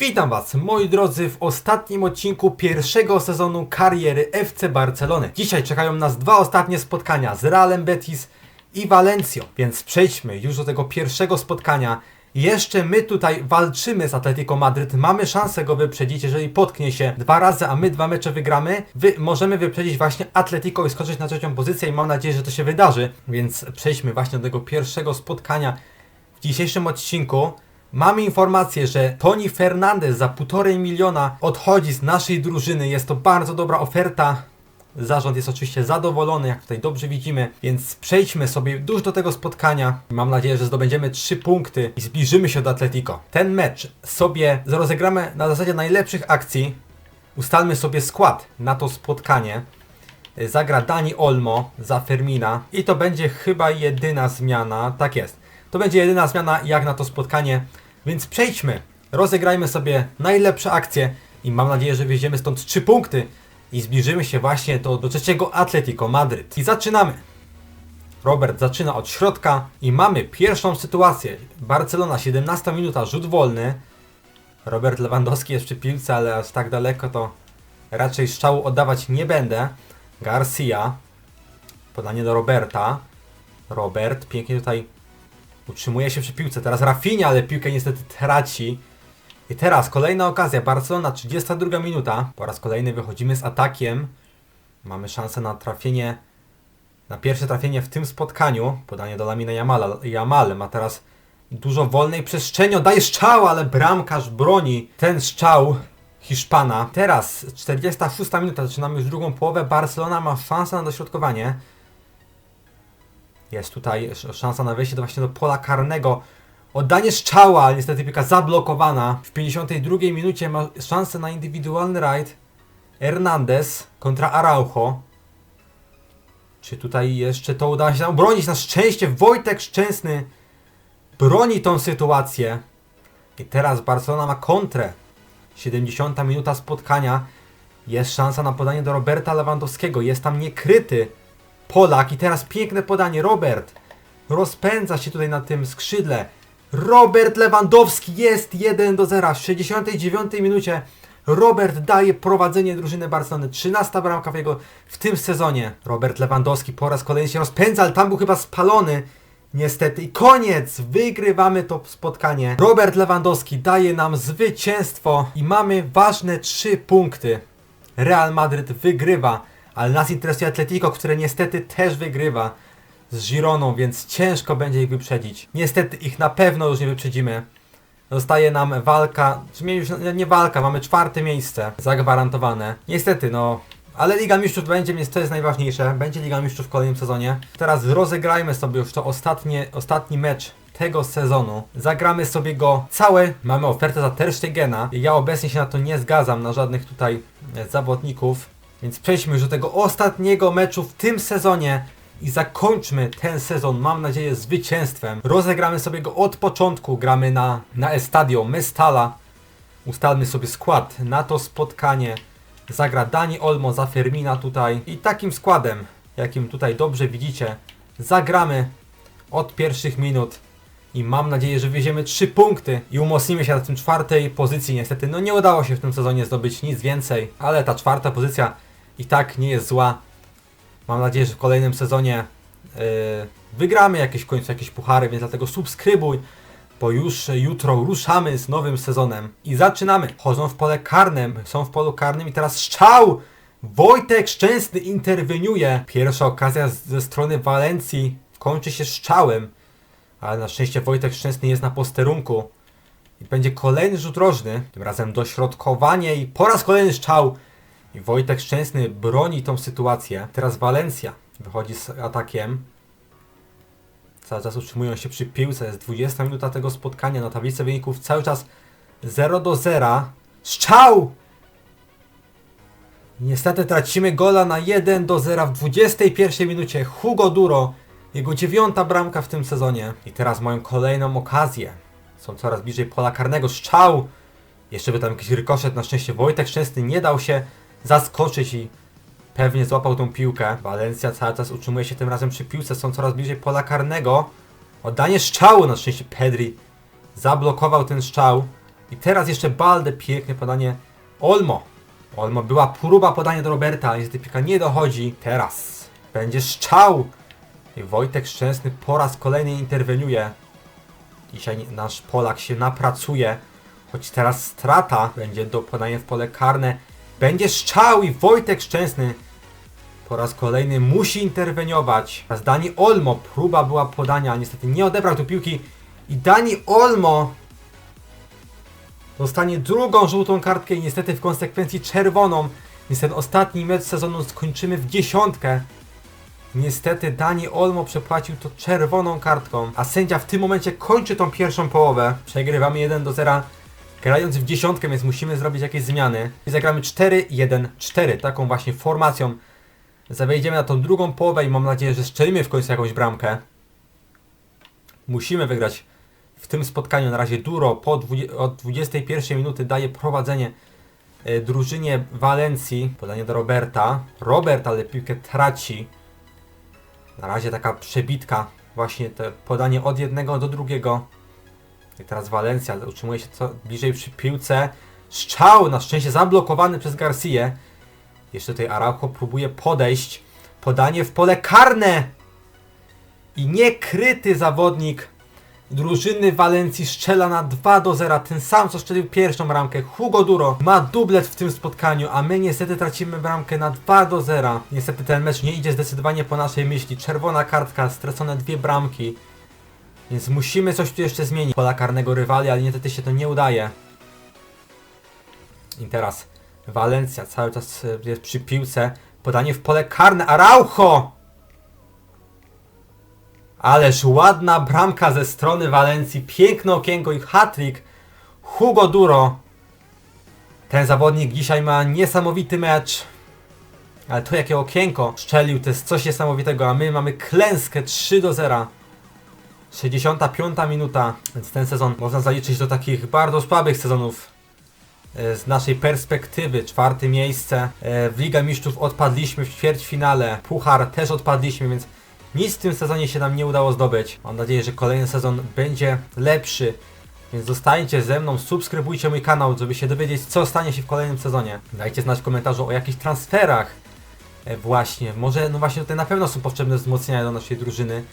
Witam Was, moi drodzy, w ostatnim odcinku pierwszego sezonu kariery FC Barcelony. Dzisiaj czekają nas dwa ostatnie spotkania z Realem Betis i Valencją, więc przejdźmy już do tego pierwszego spotkania. Jeszcze my tutaj walczymy z Atletico Madryt, mamy szansę go wyprzedzić, jeżeli potknie się dwa razy, a my dwa mecze wygramy. Wy możemy wyprzedzić właśnie Atletico i skoczyć na trzecią pozycję i mam nadzieję, że to się wydarzy. Więc przejdźmy właśnie do tego pierwszego spotkania w dzisiejszym odcinku. Mamy informację, że Toni Fernandez za półtorej miliona odchodzi z naszej drużyny. Jest to bardzo dobra oferta. Zarząd jest oczywiście zadowolony, jak tutaj dobrze widzimy, więc przejdźmy sobie już do tego spotkania. Mam nadzieję, że zdobędziemy 3 punkty i zbliżymy się do Atletico. Ten mecz sobie rozegramy na zasadzie najlepszych akcji. Ustalmy sobie skład na to spotkanie. Zagra Dani Olmo za Fermina i to będzie chyba jedyna zmiana. Tak jest. To będzie jedyna zmiana jak na to spotkanie, więc przejdźmy. Rozegrajmy sobie najlepsze akcje i mam nadzieję, że wjedziemy stąd 3 punkty i zbliżymy się właśnie do, do trzeciego Atletico Madryt. I zaczynamy. Robert zaczyna od środka i mamy pierwszą sytuację. Barcelona, 17 minuta, rzut wolny. Robert Lewandowski jest przy piłce, ale aż tak daleko to raczej strzału oddawać nie będę. Garcia. Podanie do Roberta. Robert pięknie tutaj utrzymuje się przy piłce. Teraz Rafinha, ale piłkę niestety traci. I teraz kolejna okazja. Barcelona, 32 minuta. Po raz kolejny wychodzimy z atakiem. Mamy szansę na trafienie, na pierwsze trafienie w tym spotkaniu. Podanie do Lamina Jamala. Jamal ma teraz dużo wolnej przestrzeni. Daje strzał, ale bramkarz broni ten strzał Hiszpana. Teraz 46 minuta. Zaczynamy już drugą połowę. Barcelona ma szansę na dośrodkowanie. Jest tutaj sz- szansa na wejście do właśnie do pola karnego. Oddanie strzała, ale niestety piłka zablokowana. W 52 minucie ma szansę na indywidualny rajd. Hernandez kontra Araujo. Czy tutaj jeszcze to uda się nam obronić? Na szczęście Wojtek Szczęsny broni tą sytuację. I teraz Barcelona ma kontrę. 70 minuta spotkania. Jest szansa na podanie do Roberta Lewandowskiego. Jest tam niekryty. Polak i teraz piękne podanie. Robert rozpędza się tutaj na tym skrzydle. Robert Lewandowski jest 1 do 0 w 69 minucie. Robert daje prowadzenie drużyny Barcelony. 13 bramka w jego w tym sezonie. Robert Lewandowski po raz kolejny się rozpędza, ale tam był chyba spalony. Niestety. I koniec! Wygrywamy to spotkanie. Robert Lewandowski daje nam zwycięstwo i mamy ważne 3 punkty. Real Madryt wygrywa, ale nas interesuje Atletico, które niestety też wygrywa z Gironą, więc ciężko będzie ich wyprzedzić. Niestety ich na pewno już nie wyprzedzimy. Zostaje nam walka, czy już nie walka, mamy czwarte miejsce zagwarantowane. Niestety, no, ale Liga Mistrzów będzie, więc to jest najważniejsze. Będzie Liga Mistrzów w kolejnym sezonie. Teraz rozegrajmy sobie już to ostatnie, ostatni mecz tego sezonu. Zagramy sobie go cały. Mamy ofertę za Ter Stegena. Ja obecnie się na to nie zgadzam, na żadnych tutaj zawodników. Więc przejdźmy już do tego ostatniego meczu w tym sezonie i zakończmy ten sezon, mam nadzieję, zwycięstwem. Rozegramy sobie go od początku, gramy na, na Estadio Mestala. Ustalmy sobie skład na to spotkanie. Zagra Dani Olmo za Fermina tutaj. I takim składem, jakim tutaj dobrze widzicie, zagramy od pierwszych minut. I mam nadzieję, że wieziemy 3 punkty i umocnimy się na tym czwartej pozycji. Niestety, no nie udało się w tym sezonie zdobyć nic więcej, ale ta czwarta pozycja i tak nie jest zła. Mam nadzieję, że w kolejnym sezonie yy, wygramy jakieś w końcu jakieś puchary, więc dlatego subskrybuj, bo już jutro ruszamy z nowym sezonem i zaczynamy. Chodzą w pole karnym, są w polu karnym i teraz strzał! Wojtek Szczęsny interweniuje. Pierwsza okazja z- ze strony Walencji kończy się strzałem, ale na szczęście Wojtek Szczęsny jest na posterunku. I będzie kolejny rzut rożny, tym razem dośrodkowanie i po raz kolejny strzał. I Wojtek Szczęsny broni tą sytuację. Teraz Walencja wychodzi z atakiem. Cały czas utrzymują się przy piłce. Jest 20 minuta tego spotkania. Na tablicy wyników cały czas 0 do 0. Strzał! Niestety tracimy gola na 1 do 0 w 21 minucie. Hugo Duro. Jego dziewiąta bramka w tym sezonie. I teraz mają kolejną okazję. Są coraz bliżej pola karnego. Strzał! Jeszcze by tam jakiś rykoszet. Na szczęście Wojtek Szczęsny nie dał się zaskoczyć i pewnie złapał tą piłkę. Walencja cały czas utrzymuje się tym razem przy piłce. Są coraz bliżej pola karnego. Oddanie strzału. Na szczęście Pedri zablokował ten strzał. I teraz jeszcze Balde, piękne podanie. Olmo. Olmo była próba podania do Roberta, ale niestety piłka nie dochodzi. Teraz będzie szczał. I Wojtek Szczęsny po raz kolejny interweniuje. Dzisiaj nasz Polak się napracuje. Choć teraz strata będzie do podania w pole karne. Będzie szczał i Wojtek Szczęsny po raz kolejny musi interweniować. Teraz Dani Olmo, próba była podania, niestety nie odebrał tu piłki. I Dani Olmo dostanie drugą żółtą kartkę i niestety w konsekwencji czerwoną. Niestety ostatni mecz sezonu skończymy w dziesiątkę. Niestety Dani Olmo przepłacił to czerwoną kartką, a sędzia w tym momencie kończy tą pierwszą połowę. Przegrywamy 1 do 0, grając w dziesiątkę, więc musimy zrobić jakieś zmiany. I zagramy 4-1-4, taką właśnie formacją. Wejdziemy na tą drugą połowę i mam nadzieję, że strzelimy w końcu jakąś bramkę. Musimy wygrać w tym spotkaniu. Na razie Duro po od 21 minuty daje prowadzenie e, drużynie Walencji. Podanie do Roberta. Robert, ale piłkę traci. Na razie taka przebitka. Właśnie to podanie od jednego do drugiego. I teraz Walencja utrzymuje się co bliżej przy piłce. Strzał, na szczęście zablokowany przez Garcję. Jeszcze tutaj Araujo próbuje podejść. Podanie w pole karne. I niekryty zawodnik drużyny Walencji strzela na 2 do 0. Ten sam co strzelił pierwszą bramkę. Hugo Duro ma dublet w tym spotkaniu, a my niestety tracimy bramkę na 2 do 0. Niestety ten mecz nie idzie zdecydowanie po naszej myśli. Czerwona kartka, stracone dwie bramki. Więc musimy coś tu jeszcze zmienić. Pola karnego rywali, ale niestety się to nie udaje. I teraz Walencja cały czas e, jest przy piłce. Podanie w pole karne. Araujo! Ależ ładna bramka ze strony Walencji. Piękne okienko i hat-trick. Hugo Duro. Ten zawodnik dzisiaj ma niesamowity mecz. Ale to jakie okienko szczelił, to jest coś niesamowitego, a my mamy klęskę 3 do 0. 65 minuta, więc ten sezon można zaliczyć do takich bardzo słabych sezonów e, z naszej perspektywy. Czwarte miejsce. E, W Liga Mistrzów odpadliśmy w ćwierćfinale. Puchar też odpadliśmy, więc nic w tym sezonie się nam nie udało zdobyć. Mam nadzieję, że kolejny sezon będzie lepszy. Więc zostańcie ze mną, subskrybujcie mój kanał, żeby się dowiedzieć, co stanie się w kolejnym sezonie. Dajcie znać w komentarzu o jakichś transferach. E, Właśnie, może, no właśnie tutaj na pewno są potrzebne wzmocnienia do naszej drużyny.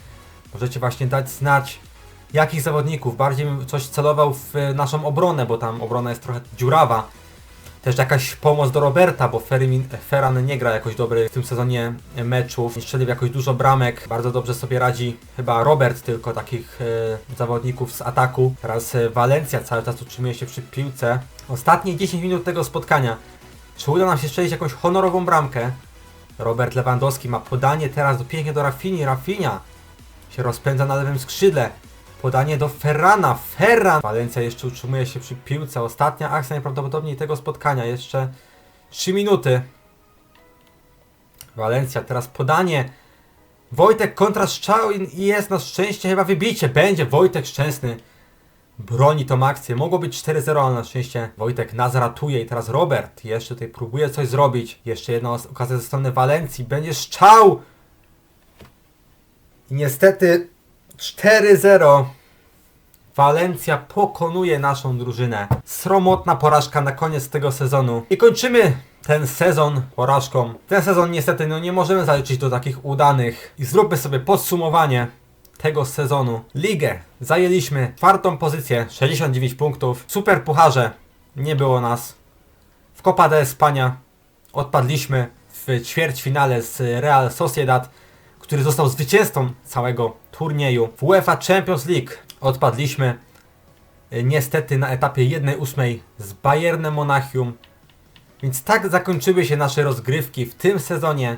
Możecie właśnie dać znać, jakich zawodników. Bardziej bym coś celował w e, naszą obronę, bo tam obrona jest trochę dziurawa. Też jakaś pomoc do Roberta, bo Ferran nie gra jakoś dobry w tym sezonie e, meczów. Nie strzelił jakoś dużo bramek. Bardzo dobrze sobie radzi chyba Robert, tylko takich e, zawodników z ataku. Teraz e, Walencja cały czas utrzymuje się przy piłce. Ostatnie 10 minut tego spotkania. Czy uda nam się strzelić jakąś honorową bramkę? Robert Lewandowski ma podanie teraz do pięknie do Rafini. Rafinia się rozpędza na lewym skrzydle. Podanie do Ferrana. Ferran! Walencja jeszcze utrzymuje się przy piłce. Ostatnia akcja najprawdopodobniej tego spotkania. Jeszcze 3 minuty. Walencja, teraz podanie. Wojtek kontra strzał i jest na szczęście chyba wybicie. Będzie Wojtek Szczęsny. Broni tą akcję. Mogło być 4-0, ale na szczęście Wojtek nas ratuje. I teraz Robert jeszcze tutaj próbuje coś zrobić. Jeszcze jedna okazja ze strony Walencji. Będzie strzał! Niestety 4-0. Walencja pokonuje naszą drużynę. Sromotna porażka na koniec tego sezonu. I kończymy ten sezon porażką. Ten sezon niestety no nie możemy zaliczyć do takich udanych. I zróbmy sobie podsumowanie tego sezonu. Ligę zajęliśmy czwartą pozycję, 69 punktów. Super pucharze nie było nas. W Copa de España odpadliśmy w ćwierćfinale z Real Sociedad, który został zwycięzcą całego turnieju. W UEFA Champions League odpadliśmy y, niestety na etapie 1-8 z Bayernem Monachium. Więc tak zakończyły się nasze rozgrywki w tym sezonie.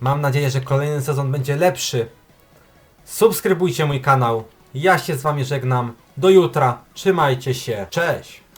Mam nadzieję, że kolejny sezon będzie lepszy. Subskrybujcie mój kanał. Ja się z wami żegnam. Do jutra. Trzymajcie się. Cześć.